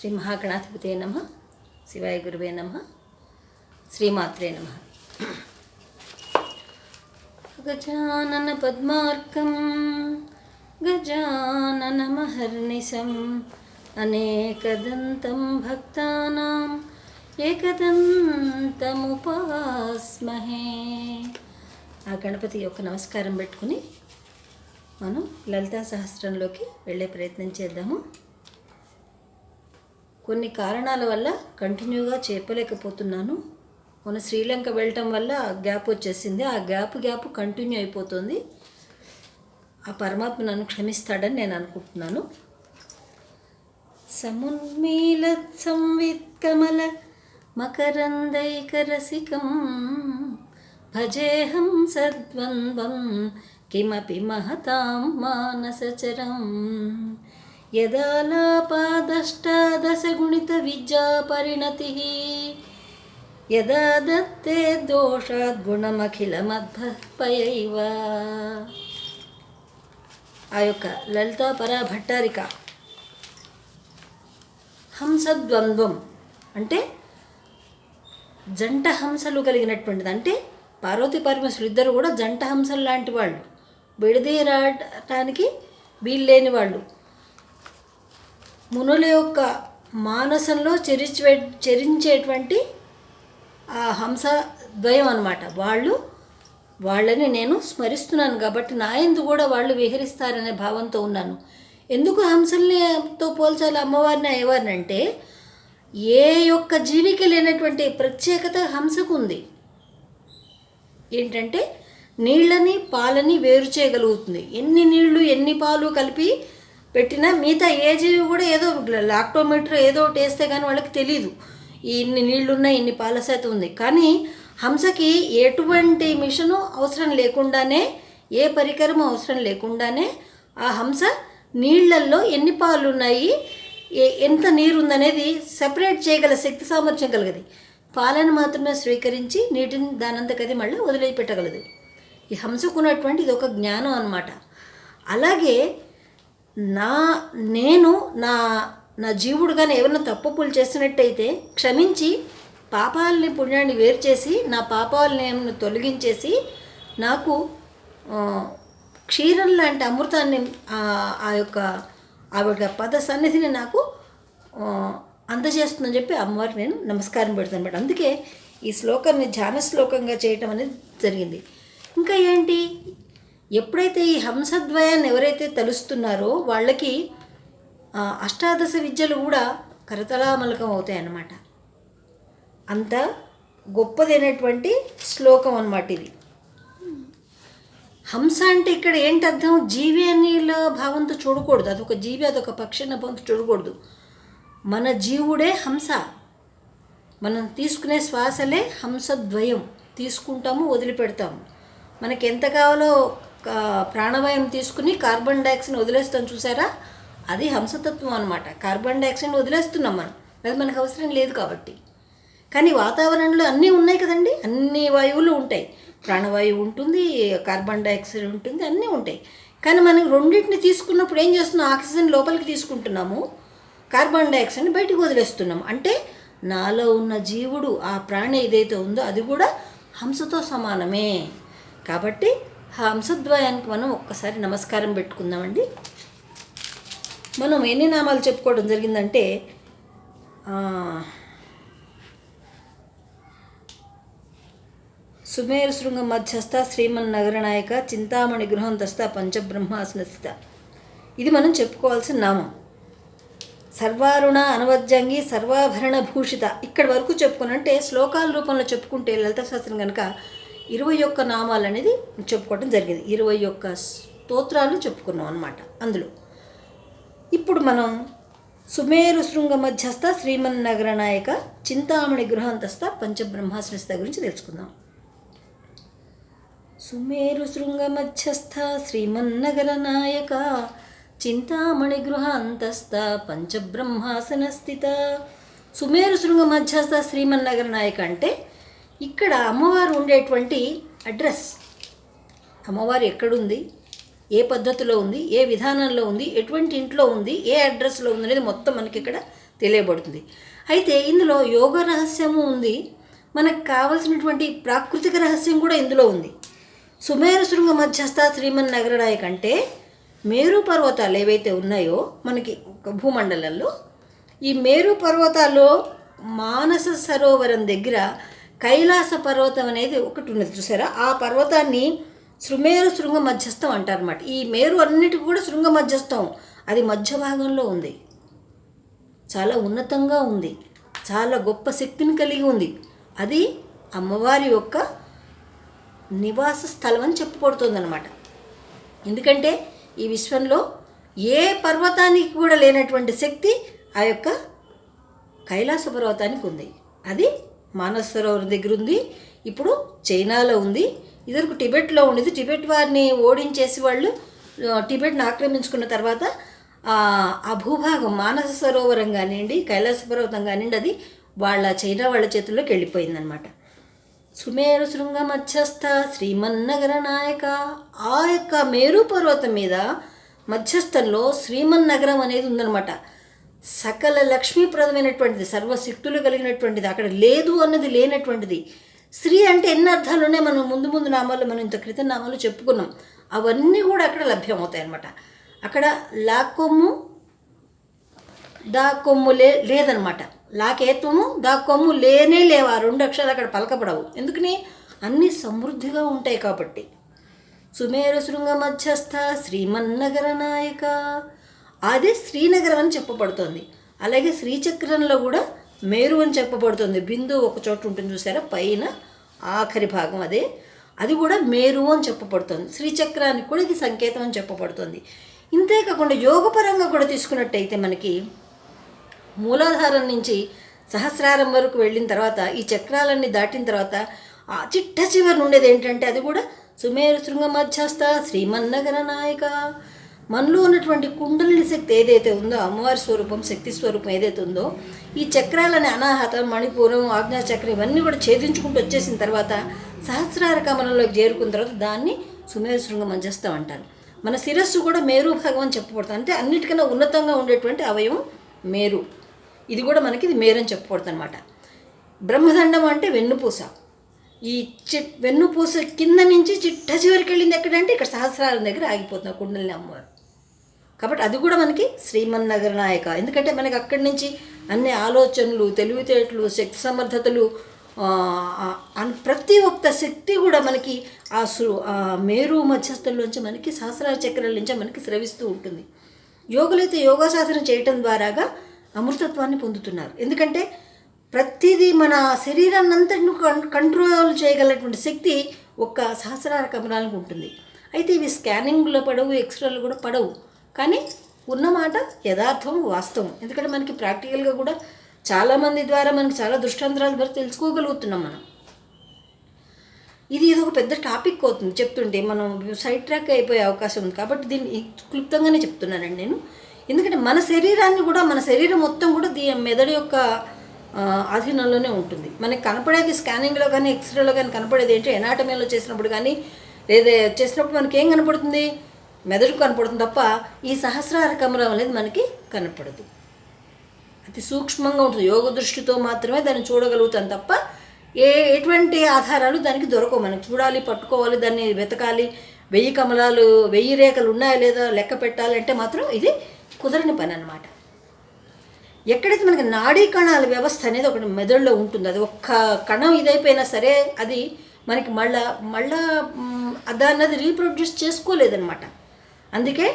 శ్రీ మహాగణాధిపతే నమ. శివాయ గురువే నమ. శ్రీమాత్రే నమ. గజానన పద్మార్కం గజాననమహర్నిశం అనేకదంతం భక్తానాం ఏకదంతముపాస్మహే. ఆ గణపతి యొక్క నమస్కారం పెట్టుకుని మనం లలితా సహస్రంలోకి వెళ్ళే ప్రయత్నం చేద్దాము. కొన్ని కారణాల వల్ల కంటిన్యూగా చెప్పలేకపోతున్నాను మన శ్రీలంక వెళ్ళటం వల్ల గ్యాప్ వచ్చేసింది. ఆ గ్యాప్ గ్యాప్ కంటిన్యూ అయిపోతుంది. ఆ పరమాత్మ నన్ను క్షమిస్తాడని నేను అనుకుంటున్నాను. సమూన్మీల సంవిత్ కమల మకరందైకరసికం భజేహం సద్వంద్వం కిమపి మహతాం మానసచరం. యదాలాపాదష్టాదశగుణిత విద్యా పరిణతి యదా దత్తే దోషాద్గుణమఖిలమద్భయైవ ఆ యొక్క లలితాపర భట్టారిక హంసద్వంద్వం అంటే జంట హంసలు కలిగినటువంటిది. అంటే పార్వతి పరమేశ్వరు ఇద్దరు కూడా జంట హంసలు లాంటి వాళ్ళు. విడదీయరాటానికి వీల్లేని వాళ్ళు. మునుల యొక్క మానసంలో చెరిచి చరించేటువంటి ఆ హంస ద్వయం అనమాట వాళ్ళు వాళ్ళని నేను స్మరిస్తున్నాను కాబట్టి నా ఎందు కూడా వాళ్ళు విహరిస్తారనే భావంతో ఉన్నాను. ఎందుకు హంసల్నితో పోల్చాలి? అమ్మవారిని అయ్యవారిని అంటే ఏ యొక్క జీవికి లేనటువంటి ప్రత్యేకత హంసకు ఉంది. ఏంటంటే నీళ్ళని పాలని వేరు చేయగలుగుతుంది. ఎన్ని నీళ్ళు ఎన్ని పాలు కలిపి పెట్టినా మిగతా ఏ జీవి కూడా ఏదో లాక్టోమీటర్ ఏదో ఒకటి వేస్తే కానీ వాళ్ళకి తెలియదు ఈ ఇన్ని నీళ్ళు ఉన్నాయి ఇన్ని పాల శాతం ఉంది. కానీ హంసకి ఎటువంటి మిషను అవసరం లేకుండానే ఏ పరికరం అవసరం లేకుండానే ఆ హంస నీళ్ళల్లో ఎన్ని పాలు ఉన్నాయి ఎంత నీరు ఉందనేది సెపరేట్ చేయగల శక్తి సామర్థ్యం కలగది. పాలను మాత్రమే స్వీకరించి నీటిని దానంతకది మళ్ళీ వదిలిపెట్టగలదు. ఈ హంసకున్నటువంటి ఇది ఒక జ్ఞానం అన్నమాట. అలాగే నా నేను నా నా జీవుడు కానీ ఏమైనా తప్పుపులు చేసినట్టయితే క్షమించి పాపాలని పుణ్యాన్ని వేరు చేసి నా పాపాలని ఏమైనా తొలగించేసి నాకు క్షీరం లాంటి అమృతాన్ని ఆ ఆ యొక్క ఆవిడ పద సన్నిధిని నాకు అందజేస్తుందని చెప్పి అమ్మవారికి నేను నమస్కారం పెడతాను అనమాట. అందుకే ఈ శ్లోకాన్ని ధ్యాన శ్లోకంగా చేయటం అనేది జరిగింది. ఇంకా ఏంటి? ఎప్పుడైతే ఈ హంసద్వయాన్ని ఎవరైతే తలుస్తున్నారో వాళ్ళకి అష్టాదశ విద్యలు కూడా కరతలామలకం అవుతాయి అన్నమాట అంత గొప్పదైనటువంటి శ్లోకం అన్నమాట ఇది. హంస అంటే ఇక్కడ ఏంటి అర్థం? జీవి అనిల భావంతో చూడకూడదు. అదొక జీవి అదొక పక్షి అన్న భావంతో చూడకూడదు. మన జీవుడే హంస. మనం తీసుకునే శ్వాసలే హంసద్వయం. తీసుకుంటాము వదిలిపెడతాము. మనకి ఎంత కావాలో ప్రాణవాయువుని తీసుకుని కార్బన్ డైఆక్సైడ్ వదిలేస్తాం చూసారా? అది హంసతత్వం అనమాట కార్బన్ డైఆక్సైడ్ వదిలేస్తున్నాం మనం. అది మనకు అవసరం లేదు కాబట్టి. కానీ వాతావరణంలో అన్నీ ఉన్నాయి కదండి? అన్ని వాయువులు ఉంటాయి. ప్రాణవాయువు ఉంటుంది కార్బన్ డైఆక్సైడ్ ఉంటుంది అన్నీ ఉంటాయి. కానీ మనం రెండింటిని తీసుకున్నప్పుడు ఏం చేస్తున్నాం? ఆక్సిజన్ లోపలికి తీసుకుంటున్నాము. కార్బన్ డైఆక్సైడ్ని బయటకు వదిలేస్తున్నాం. అంటే నాలో ఉన్న జీవుడు ఆ ప్రాణి ఏదైతే ఉందో అది కూడా హంసతో సమానమే. కాబట్టి హంసద్వయానికి మనం ఒక్కసారి నమస్కారం పెట్టుకుందామండి. మనం ఎన్ని నామాలు చెప్పుకోవడం జరిగిందంటే సుమేరు శృంగ మధ్యస్థ శ్రీమన్ నగరనాయక చింతామణి గృహంతస్థ పంచబ్రహ్మాసనస్థ ఇది మనం చెప్పుకోవాల్సిన నామం. సర్వారుణ అనవద్యంగి సర్వాభరణ భూషిత ఇక్కడి వరకు చెప్పుకునంటే శ్లోకాల రూపంలో చెప్పుకుంటే లలిత శాస్త్రం కనుక ఇరవై ఒక్క నామాలు అనేది చెప్పుకోవడం జరిగింది. ఇరవై ఒక్క స్తోత్రాలు చెప్పుకున్నాం అనమాట అందులో. ఇప్పుడు మనం సుమేరు శృంగ మధ్యస్థ శ్రీమన్ నగర నాయక చింతామణి గృహాంతస్థ పంచబ్రహ్మాసనస్థ గురించి తెలుసుకుందాం. సుమేరు శృంగ మధ్యస్థ శ్రీమన్నగర నాయక చింతామణి గృహాంతస్థ పంచబ్రహ్మాసన స్థిత సుమేరు శృంగ మధ్యస్థ శ్రీమన్నగర నాయక అంటే ఇక్కడ అమ్మవారు ఉండేటువంటి అడ్రస్. అమ్మవారు ఎక్కడుంది? ఏ పద్ధతిలో ఉంది? ఏ విధానంలో ఉంది? ఎటువంటి ఇంట్లో ఉంది? ఏ అడ్రస్లో ఉంది అనేది మొత్తం మనకి ఇక్కడ తెలియబడుతుంది. అయితే ఇందులో యోగ రహస్యము ఉంది. మనకు కావలసినటువంటి ప్రాకృతిక రహస్యం కూడా ఇందులో ఉంది. సుమేరు శృంగ మధ్యస్థ శ్రీమన్ నగరనాయ కంటే మేరు పర్వతాలు ఏవైతే ఉన్నాయో మనకి భూమండలంలో ఈ మేరు పర్వతాల్లో మానస సరోవరం దగ్గర కైలాస పర్వతం అనేది ఒకటి ఉన్నది. చూసారా? ఆ పర్వతాన్ని శృమేరు శృంగ మధ్యస్థం అంటారన్నమాట. ఈ మేరు అన్నిటికీ కూడా శృంగ మధ్యస్థం. అది మధ్య భాగంలో ఉంది. చాలా ఉన్నతంగా ఉంది. చాలా గొప్ప శక్తిని కలిగి ఉంది. అది అమ్మవారి యొక్క నివాస స్థలం అని చెప్పబడుతుందన్నమాట. ఎందుకంటే ఈ విశ్వంలో ఏ పర్వతానికి కూడా లేనటువంటి శక్తి ఆ యొక్క కైలాస పర్వతానికి ఉంది. అది మానసరోవర్ దగ్గర ఉంది ఇప్పుడు చైనాలో ఉంది. ఇదివరకు టిబెట్లో ఉండేది. టిబెట్ వారిని ఓడించేసి వాళ్ళు టిబెట్ని ఆక్రమించుకున్న తర్వాత ఆ ఆ భూభాగం మానస సరోవరం కానివ్వండి కైలాస పర్వతం కానివ్వండి అది వాళ్ళ చైనా వాళ్ళ చేతుల్లోకి వెళ్ళిపోయిందనమాట సుమేరు శృంగ మధ్యస్థ శ్రీమన్నగర నాయక. ఆ యొక్క మేరు పర్వతం మీద మధ్యస్థంలో శ్రీమన్నగరం అనేది ఉందన్నమాట. సకల లక్ష్మీప్రదమైనటువంటిది సర్వశక్తులు కలిగినటువంటిది అక్కడ లేదు అన్నది లేనటువంటిది. స్త్రీ అంటే ఎన్ని అర్థాలు ఉన్నాయి? మనం ముందు ముందు నామాలు మనం ఇంత క్రితం నామాలు చెప్పుకున్నాం. అవన్నీ కూడా అక్కడ లభ్యమవుతాయి అన్నమాట అక్కడ లాకొమ్ము దా కొమ్ము లే లేదనమాట లాకేత్వము దా కొమ్ము లేనే లేవు. ఆ రెండు అక్షరాలు అక్కడ పలకపడవు ఎందుకని? అన్నీ సమృద్ధిగా ఉంటాయి కాబట్టి. సుమేరు శృంగ మధ్యస్థ శ్రీమన్నగర నాయక అదే శ్రీనగరం అని చెప్పబడుతోంది. అలాగే శ్రీచక్రంలో కూడా మేరు అని చెప్పబడుతుంది. బిందు ఒక చోట ఉంటుంది చూసారా? పైన ఆఖరి భాగం అదే. అది కూడా మేరు అని చెప్పబడుతుంది. శ్రీచక్రానికి కూడా ఇది సంకేతం అని చెప్పబడుతుంది. ఇంతే కాకుండా యోగపరంగా కూడా తీసుకున్నట్టయితే మనకి మూలాధారం నుంచి సహస్రారం వరకు వెళ్ళిన తర్వాత ఈ చక్రాలన్నీ దాటిన తర్వాత ఆ చిట్ట చివరి ఉండేది ఏంటంటే అది కూడా సుమేరు శృంగ మధ్యస్థ శ్రీమన్నగర నాయక. మనలో ఉన్నటువంటి కుండలిని శక్తి ఏదైతే ఉందో అమ్మవారి స్వరూపం శక్తి స్వరూపం ఏదైతే ఉందో ఈ చక్రాలని అనాహతం మణిపూరం ఆజ్ఞాచక్రం ఇవన్నీ కూడా ఛేదించుకుంటూ వచ్చేసిన తర్వాత సహస్రార కమలంలోకి చేరుకున్న తర్వాత దాన్ని సుమేరు శృంగ మధ్యస్థం అంటారు. మన శిరస్సు కూడా మేరు భాగం అని చెప్పబడుతుంది. అంటే అన్నిటికన్నా ఉన్నతంగా ఉండేటువంటి అవయవం మేరు. ఇది కూడా మనకి ఇది మేరు అని చెప్పబడుతుంది అనమాట బ్రహ్మదండం అంటే వెన్నుపూస. ఈ చిట్ వెన్నుపూస కింద నుంచి చిట్ట చివరికి వెళ్ళింది ఎక్కడంటే ఇక్కడ సహస్రారం దగ్గర ఆగిపోతుంది కుండలిని అమ్మవారు. కాబట్టి అది కూడా మనకి శ్రీమన్నగర నాయక. ఎందుకంటే మనకి అక్కడి నుంచి అన్ని ఆలోచనలు తెలివితేటలు శక్తి సమర్థతలు అన్- ప్రతి ఒక్క శక్తి కూడా మనకి ఆ సు ఆ మేరు మధ్యస్థుల్లోంచి మనకి సహస్రార చక్రాల నుంచి మనకి స్రవిస్తూ ఉంటుంది. యోగులైతే యోగా సాధన చేయటం ద్వారాగా అమృతత్వాన్ని పొందుతున్నారు. ఎందుకంటే ప్రతిదీ మన శరీరాన్ని అంతటిని కంట్రోల్ చేయగలటువంటి శక్తి ఒక్క సహస్రార కమలానికి ఉంటుంది. అయితే ఇవి స్కానింగ్లో పడవు ఎక్స్రేలు కూడా పడవు. కానీ ఉన్నమాట యథార్థం వాస్తవం. ఎందుకంటే మనకి ప్రాక్టికల్గా కూడా చాలామంది ద్వారా మనకి చాలా దృష్టాంతరాల ద్వారా తెలుసుకోగలుగుతున్నాం మనం. ఇది ఇది ఒక పెద్ద టాపిక్ అవుతుంది. చెప్తుంటే మనం సైడ్ ట్రాక్ అయిపోయే అవకాశం ఉంది. కాబట్టి దీన్ని క్లుప్తంగానే చెప్తున్నానండి నేను. ఎందుకంటే మన శరీరాన్ని కూడా మన శరీరం మొత్తం కూడా దీ మెదడు యొక్క ఆధీనంలోనే ఉంటుంది. మనకి కనపడేది స్కానింగ్లో కానీ ఎక్స్రేలో కానీ కనపడేది ఏంటి? ఎనాటమీలో చేసినప్పుడు కానీ లేదా చేసినప్పుడు మనకి ఏం కనపడుతుంది? మెదడు కనపడుతుంది తప్ప ఈ సహస్రార కమలం అనేది మనకి కనపడదు. అతి సూక్ష్మంగా ఉంటుంది. యోగ దృష్టితో మాత్రమే దాన్ని చూడగలుగుతాం తప్ప ఏ ఎటువంటి ఆధారాలు దానికి దొరకవు. మనం చూడాలి పట్టుకోవాలి దాన్ని వెతకాలి. వెయ్యి కమలాలు వెయ్యి రేఖలు ఉన్నాయా లేదా లెక్క పెట్టాలంటే మాత్రం ఇది కుదరని పని అనమాట ఎక్కడైతే మనకి నాడీ కణాల వ్యవస్థ అనేది ఒకటి మెదడులో ఉంటుంది. అది ఒక్క కణం ఇదైపోయినా సరే అది మనకి మళ్ళా మళ్ళా దాన్ని అది రీప్రొడ్యూస్ చేసుకోలేదన్నమాట. అందుకే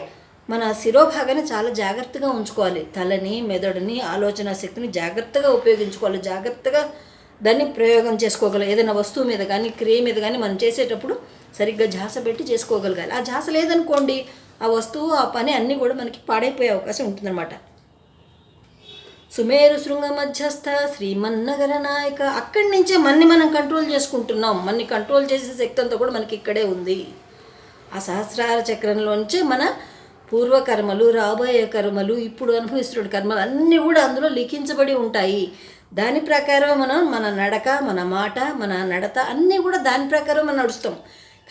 మన శిరోభాగాన్ని చాలా జాగ్రత్తగా ఉంచుకోవాలి. తలని మెదడుని ఆలోచన శక్తిని జాగ్రత్తగా ఉపయోగించుకోవాలి. జాగ్రత్తగా దాన్ని ప్రయోగం చేసుకోగలం ఏదైనా వస్తువు మీద కానీ క్రియ మీద కానీ మనం చేసేటప్పుడు సరిగ్గా ఝాస పెట్టి చేసుకోగలగాలి. ఆ ఝాస లేదనుకోండి ఆ వస్తువు ఆ పని అన్నీ కూడా మనకి పాడైపోయే అవకాశం ఉంటుందన్నమాట. సుమేరు శృంగ మధ్యస్థ శ్రీమన్నగర నాయక అక్కడి నుంచే మన్ని మనం కంట్రోల్ చేసుకుంటున్నాం. మన్ని కంట్రోల్ చేసే శక్తి అంతా కూడా మనకి ఇక్కడే ఉంది. ఆ సహస్రార చక్రంలోంచే మన పూర్వకర్మలు రాబోయే కర్మలు ఇప్పుడు అనుభవిస్తున్న కర్మలు అన్నీ కూడా అందులో లిఖించబడి ఉంటాయి. దాని ప్రకారం మనం మన నడక మన మాట మన నడత అన్నీ కూడా దాని ప్రకారం మనం నడుస్తాం.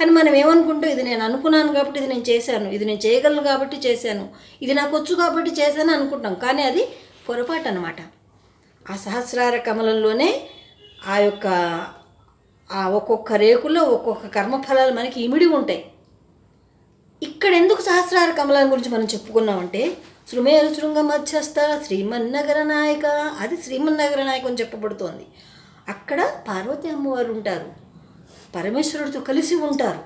కానీ మనం ఏమనుకుంటాం? ఇది నేను అనుకున్నాను కాబట్టి ఇది నేను చేశాను. ఇది నేను చేయగలను కాబట్టి చేశాను. ఇది నాకు వచ్చు కాబట్టి చేశాను అనుకుంటాం. కానీ అది పొరపాటు అనమాట ఆ సహస్రార కమలంలోనే ఆ యొక్క ఆ ఒక్కొక్క రేకులో ఒక్కొక్క కర్మఫలాలు మనకి ఇమిడి ఉంటాయి. ఇక్కడ ఎందుకు సహస్రార కమలం గురించి మనం చెప్పుకున్నామంటే శృమేరు శృంగ మధ్యస్థ శ్రీమన్నగర నాయక అది శ్రీమన్నగర నాయకం అని చెప్పబడుతోంది. అక్కడ పార్వతి అమ్మవారు ఉంటారు. పరమేశ్వరుడితో కలిసి ఉంటారు.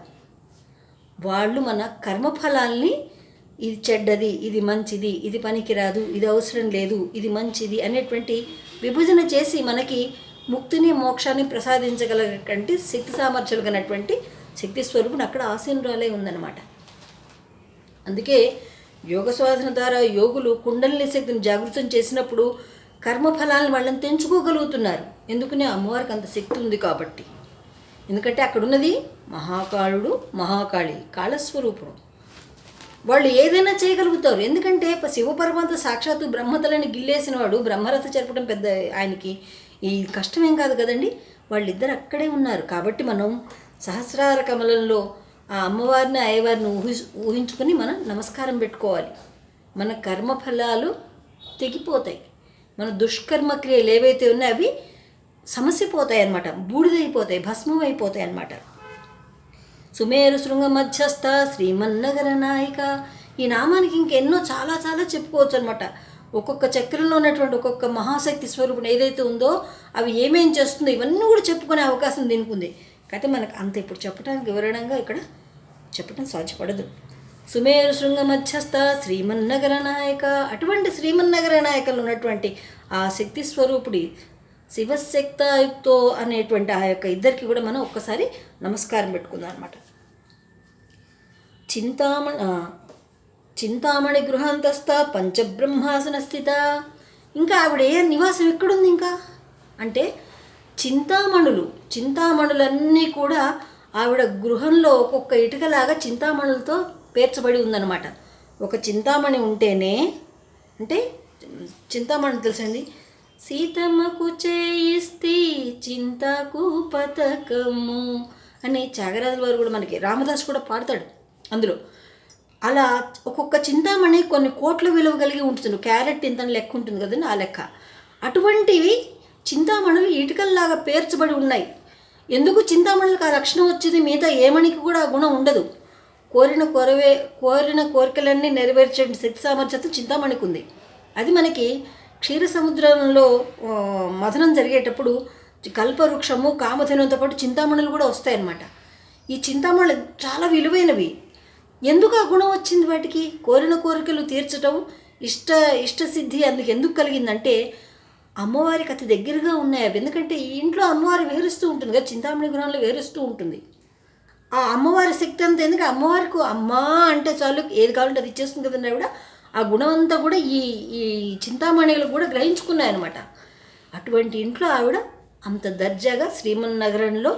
వాళ్ళు మన కర్మఫలాల్ని ఇది చెడ్డది ఇది మంచిది ఇది పనికిరాదు ఇది అవసరం లేదు ఇది మంచిది అనేటువంటి విభజన చేసి మనకి ముక్తిని మోక్షాన్ని ప్రసాదించగలటువంటి శక్తి సామర్థ్యాలు కలిగినటువంటి శక్తి స్వరూపుని అక్కడ ఆసీనురాలే ఉందన్నమాట. అందుకే యోగ సాధన ద్వారా యోగులు కుండలిని శక్తిని జాగృతం చేసినప్పుడు కర్మఫలాలను వాళ్ళని తెంచుకోగలుగుతున్నారు. ఎందుకని అమ్మవారికి అంత శక్తి ఉంది కాబట్టి. ఎందుకంటే అక్కడ ఉన్నది మహాకాళుడు మహాకాళి కాళస్వరూపుడు. వాళ్ళు ఏదైనా చేయగలుగుతారు. ఎందుకంటే ప- శివపరమాత్మ సాక్షాత్తు బ్రహ్మతలని గిల్లేసిన వాడు బ్రహ్మరథ జరపడం పెద్ద ఆయనకి ఈ కష్టమేం కాదు కదండి? వాళ్ళిద్దరు అక్కడే ఉన్నారు. కాబట్టి మనం సహస్రార కమలంలో ఆ అమ్మవారిని అయ్యవారిని ఊహి ఊహించుకొని మనం నమస్కారం పెట్టుకోవాలి. మన కర్మఫలాలు తెగిపోతాయి. మన దుష్కర్మ క్రియలు ఏవైతే ఉన్నాయో అవి సమస్య పోతాయి అన్నమాట. బూడిదైపోతాయి భస్మం అయిపోతాయి అన్నమాట. సుమేరు శృంగ మధ్యస్థ శ్రీమన్నగర నాయిక. ఈ నామానికి ఇంకెన్నో చాలా చాలా చెప్పుకోవచ్చు అనమాట ఒక్కొక్క చక్రంలో ఉన్నటువంటి ఒక్కొక్క మహాశక్తి స్వరూపుడు ఏదైతే ఉందో అవి ఏమేం చేస్తుందో ఇవన్నీ కూడా చెప్పుకునే అవకాశం దీనికి ఉంది. కాకపోతే మనకు అంత ఇప్పుడు చెప్పడానికి వివరణంగా ఇక్కడ చెప్పడం సాధ్యపడదు. సుమేరు శృంగ మధ్యస్థ శ్రీమన్నగర నాయక అటువంటి శ్రీమన్నగర నాయకలు ఉన్నటువంటి ఆ శక్తి స్వరూపుడి శివశక్తాయుక్తో అనేటువంటి ఆ యొక్క ఇద్దరికి కూడా మనం ఒక్కసారి నమస్కారం పెట్టుకుందాం అనమాట చింతామణి చింతామణి గృహాంతస్థ పంచబ్రహ్మాసన స్థిత. ఇంకా ఆవిడ ఏ నివాసం ఎక్కడుంది ఇంకా? అంటే చింతామణులు చింతామణులన్నీ కూడా ఆవిడ గృహంలో ఒక్కొక్క ఇటుకలాగా చింతామణులతో పేర్చబడి ఉందన్నమాట. ఒక చింతామణి ఉంటేనే అంటే చింతామణి తెలుసండి? సీతమ్మకు చేయిస్తే చింతకు పతకము అని త్యాగరాజుల వారు కూడా మనకి రామదాస్ కూడా పాడతాడు అందులో. అలా ఒక్కొక్క చింతామణి కొన్ని కోట్ల విలువ కలిగి ఉంటుంది. క్యారెట్ ఇంత లెక్క ఉంటుంది కదండి ఆ లెక్క. అటువంటివి చింతామణులు ఇటుకల్లాగా పేర్చబడి ఉన్నాయి. ఎందుకు చింతామణులకు ఆ లక్షణం వచ్చింది? మిగతా ఏమణికి కూడా ఆ గుణం ఉండదు. కోరిన కోరవే కోరిన కోరికలన్నీ నెరవేర్చే శక్తి సామర్థ్యత చింతామణికి ఉంది అది మనకి క్షీర సముద్రంలో మథనం జరిగేటప్పుడు కల్పవృక్షము కామధేనుతో పాటు చింతామణులు కూడా వస్తాయన్నమాట. ఈ చింతామణులు చాలా విలువైనవి. ఎందుకు ఆ గుణం వచ్చింది వాటికి? కోరిన కోరికలు తీర్చడం ఇష్ట ఇష్టసిద్ధి అందుకు ఎందుకు కలిగిందంటే అమ్మవారికి అతి దగ్గరగా ఉన్నాయి అవి. ఎందుకంటే ఈ ఇంట్లో అమ్మవారు విహరిస్తూ ఉంటుంది కదా చింతామణి గృహంలో విహరిస్తూ ఉంటుంది. ఆ అమ్మవారి శక్తి అంతా ఎందుకు? అమ్మవారికి అమ్మ అంటే చాలు ఏది కావాలంటే అది ఇచ్చేస్తుంది కదండి ఆవిడ. ఆ గుణం అంతా కూడా ఈ ఈ చింతామణిలు కూడా గ్రహించుకున్నాయన్నమాట. అటువంటి ఇంట్లో ఆవిడ అంత దర్జాగా శ్రీమన్నగరంలో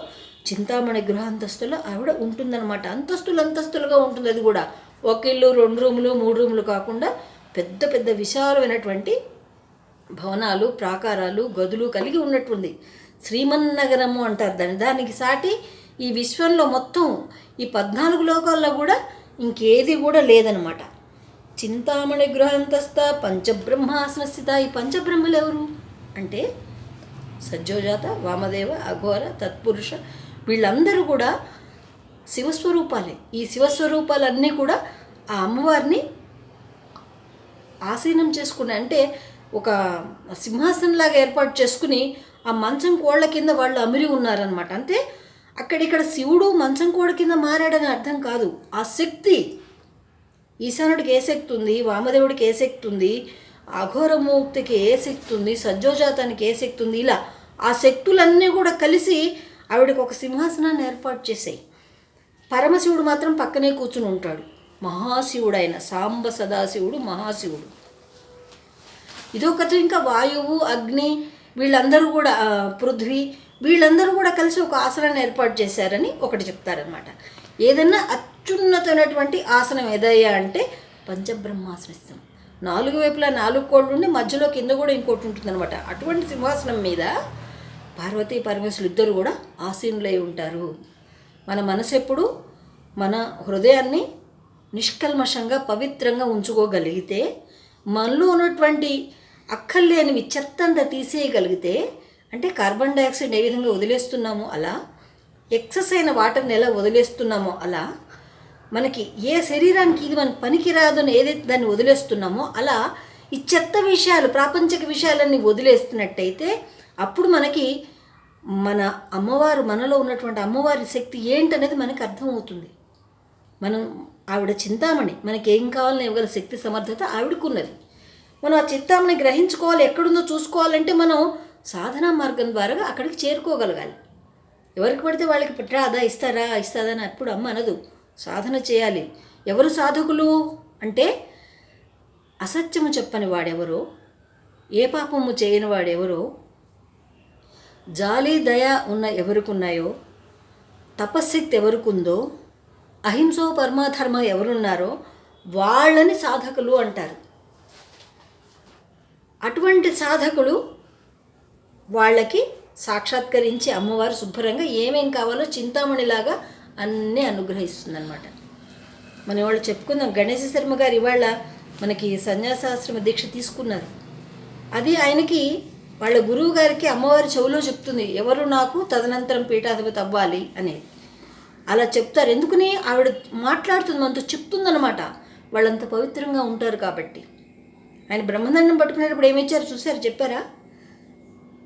చింతామణి గృహ అంతస్తులో ఆవిడ ఉంటుందన్నమాట. అంతస్తులు అంతస్తులుగా ఉంటుంది అది కూడా. ఒక ఇల్లు రెండు రూములు మూడు రూములు కాకుండా పెద్ద పెద్ద విశాలమైనటువంటి భవనాలు ప్రాకారాలు గదులు కలిగి ఉన్నట్టుంది. శ్రీమన్నగరము అంటారు. దాన్ని దానికి సాటి ఈ విశ్వంలో మొత్తం ఈ పద్నాలుగు లోకాల్లో కూడా ఇంకేది కూడా లేదనమాట చింతామణి గృహాంతస్థ పంచబ్రహ్మాసన స్థిత. ఈ పంచబ్రహ్మలు ఎవరు? అంటే సజ్జోజాత వామదేవ అఘోర తత్పురుష. వీళ్ళందరూ కూడా శివస్వరూపాలే. ఈ శివస్వరూపాలన్నీ కూడా ఆ అమ్మవారిని ఆసీనం చేసుకున్నాయి. అంటే ఒక సింహాసనంలాగా ఏర్పాటు చేసుకుని ఆ మంచం కోళ్ళ కింద వాళ్ళు అమిరి ఉన్నారనమాట అంటే అక్కడిక్కడ శివుడు మంచం కోడ కింద మారాడని అర్థం కాదు. ఆ శక్తి ఈశానుడికి ఏ శక్తి ఉంది? వామదేవుడికి ఏ శక్తి ఉంది? అఘోరమూర్తికి ఏ శక్తి ఉంది? సజ్జోజాతానికి ఏ శక్తి ఉంది? ఇలా ఆ శక్తులన్నీ కూడా కలిసి ఆవిడకి ఒక సింహాసనాన్ని ఏర్పాటు చేశాయి. పరమశివుడు మాత్రం పక్కనే కూర్చుని ఉంటాడు. మహాశివుడైన సాంబ సదాశివుడు మహాశివుడు. ఇదొకటి. ఇంకా వాయువు అగ్ని వీళ్ళందరూ కూడా పృథ్వీ వీళ్ళందరూ కూడా కలిసి ఒక ఆసనాన్ని ఏర్పాటు చేశారని ఒకటి చెప్తారనమాట ఏదన్నా అత్యున్నతమైనటువంటి ఆసనం ఏదయ్యా అంటే పంచబ్రహ్మాసనిస్తాం నాలుగు వైపులా నాలుగు కోళ్ళు ఉండి మధ్యలో కింద కూడా ఇంకోటి ఉంటుందన్నమాట. అటువంటి సింహాసనం మీద పార్వతీ పరమేశ్వరులు ఇద్దరు కూడా ఆసీనులై ఉంటారు. మన మనసు ఎప్పుడు మన హృదయాన్ని నిష్కల్మషంగా పవిత్రంగా ఉంచుకోగలిగితే మనలో ఉన్నటువంటి అక్కర్లేనివి చెత్తంతా తీసేయగలిగితే అంటే కార్బన్ డైఆక్సైడ్ ఏ విధంగా వదిలేస్తున్నామో అలా ఎక్సెస్ అయిన వాటర్ని ఎలా వదిలేస్తున్నామో అలా మనకి ఏ శరీరానికి ఇది మనకి పనికిరాదు అని ఏదైతే దాన్ని వదిలేస్తున్నామో అలా ఈ చెత్త విషయాలు ప్రాపంచిక విషయాలన్నీ వదిలేస్తున్నట్టయితే అప్పుడు మనకి మన అమ్మవారు మనలో ఉన్నటువంటి అమ్మవారి శక్తి ఏంటనేది మనకి అర్థమవుతుంది. మనం ఆవిడ చింతామణి మనకి ఏం కావాలని ఇవ్వగల శక్తి సమర్థత ఆవిడకున్నది. మనం ఆ చిత్తాన్ని గ్రహించుకోవాలి ఎక్కడుందో చూసుకోవాలంటే మనం సాధనా మార్గం ద్వారా అక్కడికి చేరుకోగలగాలి. ఎవరికి పడితే వాళ్ళకి పట్టరా అదా ఇస్తారా ఇస్తాదా అని అప్పుడు అమ్మ అనదు. సాధన చేయాలి. ఎవరు సాధకులు అంటే అసత్యము చెప్పని వాడెవరో ఏ పాపము చేయని వాడెవరో జాలి దయ ఉన్న ఎవరికున్నాయో తపశ్శక్తి ఎవరికుందో అహింసో పరమాధర్మ ఎవరున్నారో వాళ్ళని సాధకులు అంటారు. అటువంటి సాధకులు వాళ్ళకి సాక్షాత్కరించి అమ్మవారు శుభ్రంగా ఏమేం కావాలో చింతామణిలాగా అన్నీ అనుగ్రహిస్తుందన్నమాట. మన వాళ్ళు చెప్పుకుందాం గణేశ శర్మ గారు ఇవాళ మనకి సన్యాసాశ్రమ దీక్ష తీసుకున్నారు. అది ఆయనకి వాళ్ళ గురువు గారికి అమ్మవారి చెవులో చెప్తుంది ఎవరు నాకు తదనంతరం పీఠాధిపతి అవ్వాలి అనేది అలా చెప్తారు. ఎందుకని? ఆవిడ మాట్లాడుతుంది మనతో చెప్తుందనమాట వాళ్ళంత పవిత్రంగా ఉంటారు కాబట్టి. ఆయన బ్రహ్మదండం పట్టుకునేటప్పుడు ఏమిచ్చారు చూసారు చెప్పారా?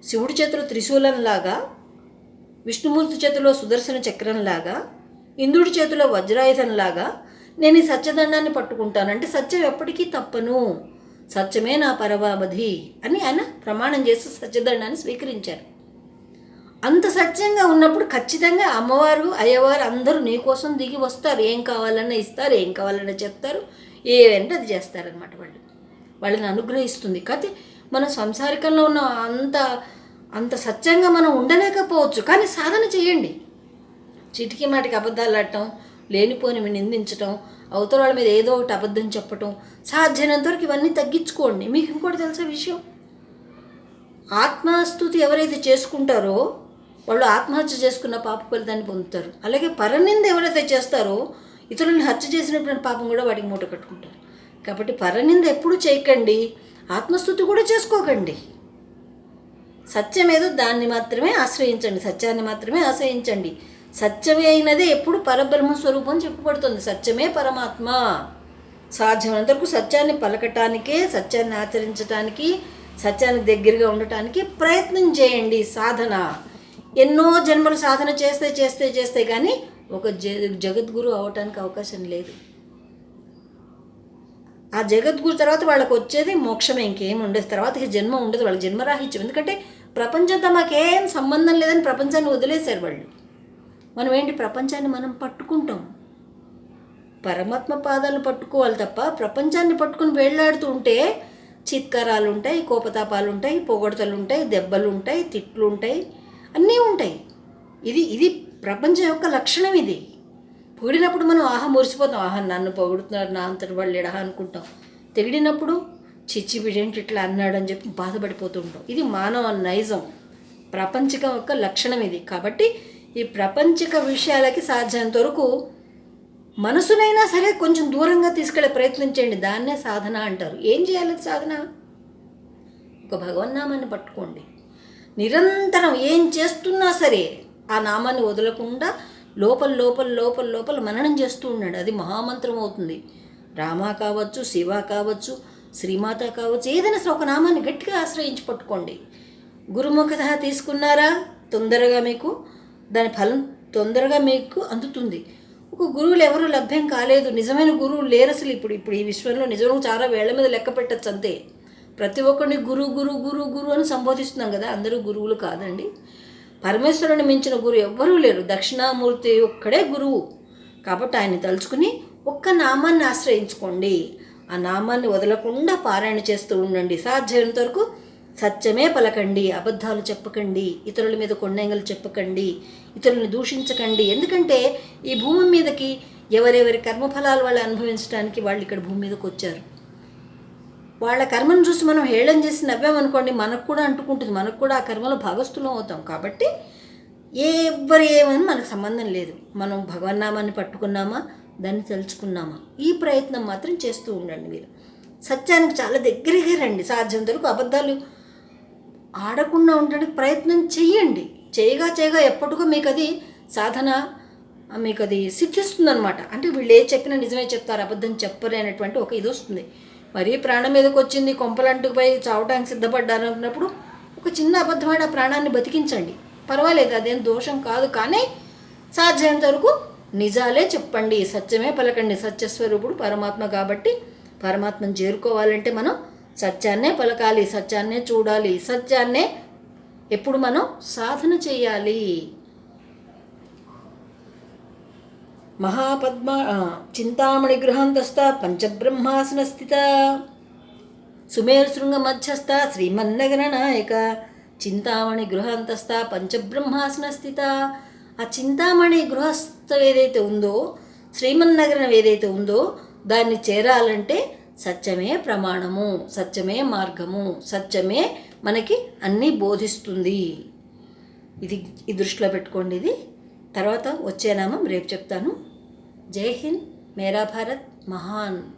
శివుడి చేతిలో త్రిశూలంలాగా విష్ణుమూర్తి చేతిలో సుదర్శన చక్రంలాగా ఇంద్రుడి చేతిలో వజ్రాయుధంలాగా నేను ఈ సత్యదండాన్ని పట్టుకుంటాను. అంటే సత్యం ఎప్పటికీ తప్పను. సత్యమే నా పరమావధి అని ఆయన ప్రమాణం చేసి సత్యదండాన్ని స్వీకరించారు. అంత సత్యంగా ఉన్నప్పుడు ఖచ్చితంగా అమ్మవారు అయ్యవారు అందరూ నీ కోసం దిగి వస్తారు. ఏం కావాలన్నా ఇస్తారు ఏం కావాలన్నా చెప్తారు. ఏవంటే అది చేస్తారనమాట వాళ్ళు. వాళ్ళని అనుగ్రహిస్తుంది. కాకపోతే మనం సంసారికంలో ఉన్న అంత అంత సత్యంగా మనం ఉండలేకపోవచ్చు. కానీ సాధన చేయండి. చిటికీ మాటికి అబద్ధాలు ఆడటం లేనిపోనివి నిందించటం అవతల వాళ్ళ మీద ఏదో ఒకటి అబద్ధం చెప్పటం సాధ్యమైనంత వరకు ఇవన్నీ తగ్గించుకోండి. మీకు ఇంకోటి తెలిసే విషయం? ఆత్మస్తుతి ఎవరైతే చేసుకుంటారో వాళ్ళు ఆత్మహత్య చేసుకున్న పాప ఫలితాన్ని పొందుతారు. అలాగే పరనింద ఎవరైతే చేస్తారో ఇతరులను హత్య చేసినటువంటి పాపం కూడా వాటికి మూట కట్టుకుంటారు కాబట్టి పరనింద ఎప్పుడు చేయకండి. ఆత్మస్థుతి కూడా చేసుకోకండి. సత్యం ఏదో దాన్ని మాత్రమే ఆశ్రయించండి. సత్యాన్ని మాత్రమే ఆశ్రయించండి. సత్యమే అయినదే ఎప్పుడు పరబ్రహ్మ స్వరూపం చెప్పబడుతుంది. సత్యమే పరమాత్మ. సాధ్యమైనంత వరకు సత్యాన్ని పలకటానికే సత్యాన్ని ఆచరించటానికి సత్యానికి దగ్గరగా ఉండటానికి ప్రయత్నం చేయండి. సాధన. ఎన్నో జన్మలు సాధన చేస్తే చేస్తే చేస్తే కానీ ఒక జ జగద్గురు అవటానికి అవకాశం లేదు. ఆ జగద్గురు తర్వాత వాళ్ళకి వచ్చేది మోక్షమే ఇంకేం ఉండదు. తర్వాత ఇక జన్మ ఉండదు వాళ్ళకి జన్మరాహిత్యం. ఎందుకంటే ప్రపంచంతో మాకేం సంబంధం లేదని ప్రపంచాన్ని వదిలేశారు వాళ్ళు. మనం ఏంటి? ప్రపంచాన్ని మనం పట్టుకుంటాం. పరమాత్మ పాదాలు పట్టుకోవాలి తప్ప ప్రపంచాన్ని పట్టుకుని వేళ్ళాడుతూ ఉంటే చిత్కారాలు ఉంటాయి కోపతాపాలు ఉంటాయి పొగడతలు ఉంటాయి దెబ్బలు ఉంటాయి తిట్లు ఉంటాయి అన్నీ ఉంటాయి. ఇది ఇది ప్రపంచం యొక్క లక్షణం ఇది. పొగిడినప్పుడు మనం ఆహా మురిసిపోతాం. ఆహా నన్ను పొగుడుతున్నాడు నా అంతటి వాళ్ళు ఎడహా అనుకుంటాం. తెగిడినప్పుడు చిచ్చి బిడేంటి ఇట్లా అన్నాడు అని చెప్పి బాధపడిపోతూ ఉంటాం ఇది మానవ నైజం. ప్రపంచికం యొక్క లక్షణం ఇది. కాబట్టి ఈ ప్రపంచిక విషయాలకి సాధ్యమైనంత వరకు మనసునైనా సరే కొంచెం దూరంగా తీసుకెళ్ళే ప్రయత్నం చేయండి. దాన్నే సాధన అంటారు. ఏం చేయాలి సాధన? ఒక భగవన్నామాన్ని పట్టుకోండి. నిరంతరం ఏం చేస్తున్నా సరే ఆ నామాన్ని వదలకుండా లోపల లోపల లోపల లోపల మననం చేస్తూ ఉన్నాడు. అది మహామంత్రం అవుతుంది. రామ కావచ్చు శివ కావచ్చు శ్రీమాత కావచ్చు ఏదైనా సరే ఒక నామాన్ని గట్టిగా ఆశ్రయించి పట్టుకోండి. గురుముఖత తీసుకున్నారా? తొందరగా మీకు దాని ఫలం తొందరగా మీకు అందుతుంది. ఒక గురువులు ఎవరు లభ్యం కాలేదు. నిజమైన గురువులు లేరు అసలు ఇప్పుడు ఇప్పుడు ఈ విశ్వంలో. నిజంగా చాలా వేళ్ళ మీద లెక్క పెట్టచ్చు అంతే. ప్రతి ఒక్కరిని గురు గురు గురు గురు అని సంబోధిస్తున్నాం కదా అందరూ గురువులు కాదండి. పరమేశ్వరుని మించిన గురువు ఎవ్వరూ లేరు. దక్షిణామూర్తి ఒక్కడే గురువు. కాబట్టి ఆయన్ని తలుచుకుని ఒక్క నామాన్ని ఆశ్రయించుకోండి. ఆ నామాన్ని వదలకుండా పారాయణ చేస్తూ ఉండండి. సాధ్యమైనంత వరకు సత్యమే పలకండి. అబద్ధాలు చెప్పకండి. ఇతరుల మీద కొండంగలు చెప్పకండి. ఇతరులను దూషించకండి. ఎందుకంటే ఈ భూమి మీదకి ఎవరెవరి కర్మఫలాలు వాళ్ళు అనుభవించడానికి వాళ్ళు ఇక్కడ భూమి మీదకి వచ్చారు. వాళ్ళ కర్మను చూసి మనం హేళన చేసి నవ్వామనుకోండి మనకు కూడా అంటుకుంటుంది. మనకు కూడా ఆ కర్మలో భాగస్థులం అవుతాం. కాబట్టి ఎవరు ఏమని మనకు సంబంధం లేదు. మనం భగవన్నామాన్ని పట్టుకున్నామా? దాన్ని తెలుసుకున్నామా ఈ ప్రయత్నం మాత్రం చేస్తూ ఉండండి మీరు. సత్యానికి చాలా దగ్గరగా రండి. సాధ్యం వరకు అబద్ధాలు ఆడకుండా ఉండడానికి ప్రయత్నం చెయ్యండి. చేయగా చేయగా ఎప్పటికో మీకు అది సాధన మీకు అది సిద్ధిస్తుందనమాట అంటే వీళ్ళు ఏ చెప్పినా నిజమే చెప్తారు. అబద్ధం చెప్పరు అనేటువంటి ఒక ఇది వస్తుంది. మరీ ప్రాణం మీదకి వచ్చింది కొంపలంటుకు పోయి చావడానికి సిద్ధపడ్డారు అనుకున్నప్పుడు ఒక చిన్న అబద్ధమైన ప్రాణాన్ని బతికించండి. పర్వాలేదు అదేం దోషం కాదు కానీ సాధ్యమైనంత వరకు నిజాలే చెప్పండి. సత్యమే పలకండి. సత్యస్వరూపుడు పరమాత్మ కాబట్టి పరమాత్మను చేరుకోవాలంటే మనం సత్యాన్నే పలకాలి సత్యాన్నే చూడాలి సత్యాన్నే ఎప్పుడు మనం సాధన చేయాలి. మహాపద్మ చింతామణి గృహాంతస్థ పంచబ్రహ్మాసన స్థిత సుమేరు శృంగ మధ్యస్థ శ్రీమన్నగర నాయక చింతామణి గృహాంతస్థ పంచబ్రహ్మాసన స్థిత ఆ చింతామణి గృహస్థ ఏదైతే ఉందో శ్రీమన్నగరం ఏదైతే ఉందో దాన్ని చేరాలంటే సత్యమే ప్రమాణము సత్యమే మార్గము సత్యమే మనకి అన్నీ బోధిస్తుంది. ఇది ఈ దృష్టిలో పెట్టుకోండి ఇది. తర్వాత వచ్చే నామం రేపు చెప్తాను. జై హింద్. మేరా భారత్. మహాన్.